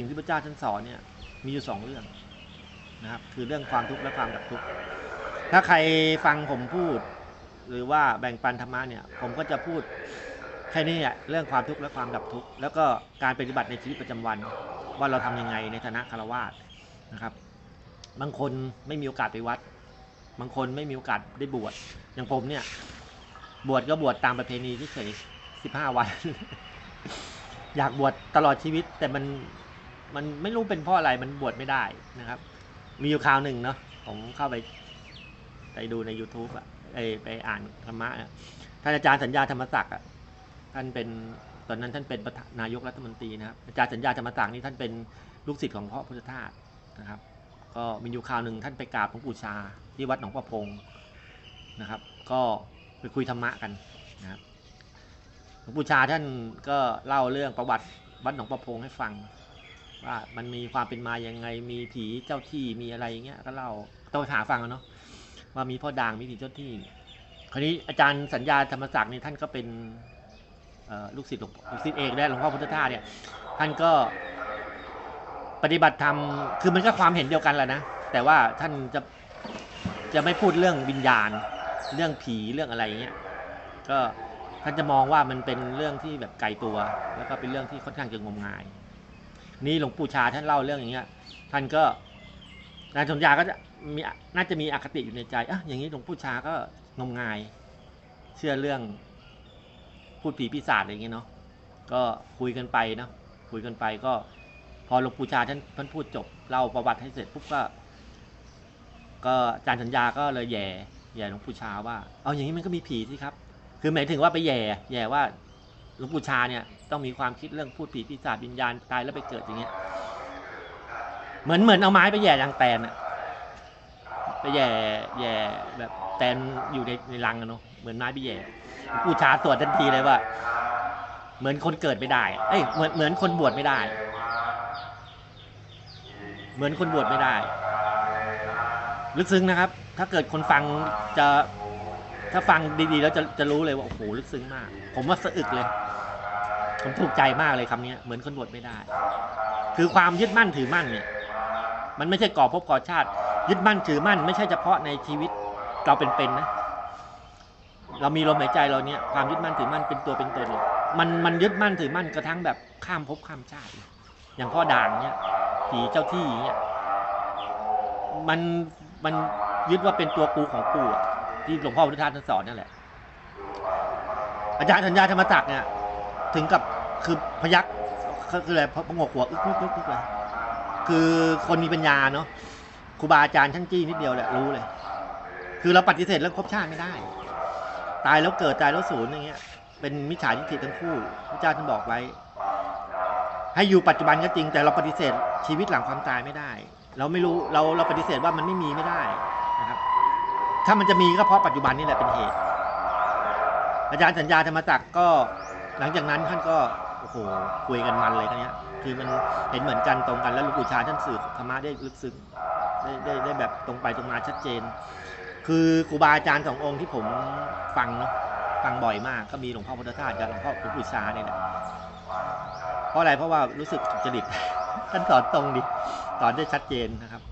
สิ่งที่พระเจ้าท่านสอนเนี่ยมีอยู่สองเรื่องนะครับคือเรื่องความทุกข์และความดับทุกข์ถ้าใครฟังผมพูด หรือว่าแบ่งปันธรรมะเนี่ยผมก็จะพูดแค่นี้แหละเรื่องความทุกข์และความดับทุกข์แล้วก็การปฏิบัติในชีวิตประจำวัน ว่าเราทำยังไงในฐานะคารวาสนะครับ บางคนไม่มีโอกาสไปวัด บางคนไม่มีโอกาสได้บวชอย่างผมเนี่ยบวชก็บวชตามประเพณีที่เฉยสิบห้าวัน อยากบวชตลอดชีวิตแต่มัน มันไม่รู้เป็นเพราะอะไรมันบวชไม่ได้นะครับ มีอยู่คราวหนึ่งเนาะผมเข้าไปไปดูใน YouTube อะไปไปอ่านธรรมะท่านอาจารย์สัญญาธรรมศักดิ์อะท่านเป็นตอนนั้นท่านเป็นประนายกรัฐมนตรีนะครับอาจารย์สัญญาธรรมศักดิ์นี่ท่านเป็นลูกศิษย์ของพ่อพุทธทาสนะครับ ก็มีอยู่คราวหนึ่งท่านไปกราบหลวงปู่ชา ที่วัดหนองประพงนะครับ ก็ไปคุยธรรมะกันนะครับหลวงปู่ชาท่านก็เล่าเรื่องประวัติวัดหนองประพงให้ฟัง ว่ามันมีความเป็นมายังไง มีผีเจ้าที่มีอะไรอย่างเงี้ยก็เล่าต้องหาฟังเนาะว่ามีพ่อด่างมีผีเจ้าที่ คราวนี้อาจารย์สัญญาธรรมศักดิ์นี่ท่านก็เป็นลูกศิษย์หลวงลูกศิษย์เอกและหลวงพ่อพุทธทาสเนี่ย ท่านก็ปฏิบัติธรรมคือมันก็ความเห็นเดียวกันแหละนะแต่ว่าท่านจะจะไม่พูดเรื่องวิญญาณ เรื่องผีเรื่องอะไรอย่างเงี้ยก็ท่านจะมองว่ามันเป็นเรื่องที่แบบไกลตัว แล้วก็เป็นเรื่องที่ค่อนข้างจะงมงาย นี่หลวงปู่ชาท่านเล่าเรื่องอย่างเงี้ย ท่านก็นายสมยาก็จะมีน่าจะมีอคติอยู่ในใจอะอย่างนี้หลวงปู่ชาก็งมงาย เชื่อเรื่องพูดผีปีศาจอะไรอย่างเงี้ยเนาะก็คุยกันไปเนาะคุยกันไปก็ พอหลวงปู่ชาท่านท่านพูดจบเล่าประวัติให้เสร็จปุ๊บก็ ก็อาจารย์สัญญาก็เลยแย่แย่หลวงปู่ชาว่า เอาอย่างนี้มันก็มีผีสิครับ คือหมายถึงว่าไปแย่แย่ว่าหลวงปู่ชาเนี่ย ต้องมีความคิดเรื่องพูดผีปีศาจวิญญาณตายแล้วไปเกิดอย่างเงี้ย เหมือนเหมือนเอาไม้ไปแย่ยางแตนอะไปแย่แย่แบบแตนอยู่ในในรังอะเนาะเหมือนไม้ไปแย่กูชาตรวจทันทีเลยว่า เหมือนคนเกิดไม่ได้ เอ้ยเหมือนเหมือนคนบวชไม่ได้ เหมือนคนบวชไม่ได้ ลึกซึ้งนะครับ ถ้าเกิดคนฟังจะถ้าฟังดีๆแล้วจะจะรู้เลยว่าโอ้โหลึกซึ้งมาก ผมว่าสะอึกเลย ผมถูกใจมากเลยคำนี้เหมือนคนบวชไม่ได้ คือความยึดมั่นถือมั่นเนี่ย มันไม่ใช่ก่อภพก่อชาติ ยึดมั่นถือมั่น ไม่ใช่เฉพาะในชีวิตเราเป็นๆนะ เรามีลมหายใจเราเนี่ยความยึดมั่นถือมั่นเป็นตัวเป็นตนเนี่ยมันมันยึดมั่นถือมั่นกระทั่งแบบข้ามภพข้ามชาติ อย่างพ่อด่างเนี่ยผีเจ้าที่เนี่ยมันมันยึดว่าเป็นตัวกูของกูที่หลวงพ่อพุทธทาสท่านสอนนั่นแหละ อาจารย์สัญญาธรรมจักรเนี่ย ถึงกับคือพยักคืออะไรพงกหัวอึกอึกอึกอึกเลยคือคนมีปัญญาเนาะครูบาอาจารย์ท่านจี้นิดเดียวแหละรู้เลย คือเราปฏิเสธเรื่องภพชาติไม่ได้ ตายแล้วเกิดตายแล้วสูญอย่างเงี้ย เป็นมิจฉาทิฏฐิทั้งคู่พระเจ้าท่านบอกไว้ ให้อยู่ปัจจุบันก็จริง แต่เราปฏิเสธชีวิตหลังความตายไม่ได้ เราไม่รู้เราเราปฏิเสธว่ามันไม่มีไม่ได้นะครับ ถ้ามันจะมีก็เพราะปัจจุบันนี่แหละเป็นเหตุ อาจารย์สัญญาธรรมจักรก็ หลังจากนั้นท่านก็โอ้โหคุยกันมันเลยทีเนี้ยคือมันเห็นเหมือนกันตรงกันแล้วหลวงปู่ชาท่านสื่อธรรมะได้ลึกซึ้งได้ได้ได้แบบตรงไปตรงมาชัดเจน คือครูบาอาจารย์สององค์ที่ผมฟังเนาะฟังบ่อยมากก็มีหลวงพ่อพุทธทาสกับหลวงพ่อหลวงปู่ชาเนี่ยแหละเพราะอะไรเพราะว่ารู้สึกถูกจริตท่านสอนตรงดิสอนได้ชัดเจนนะครับ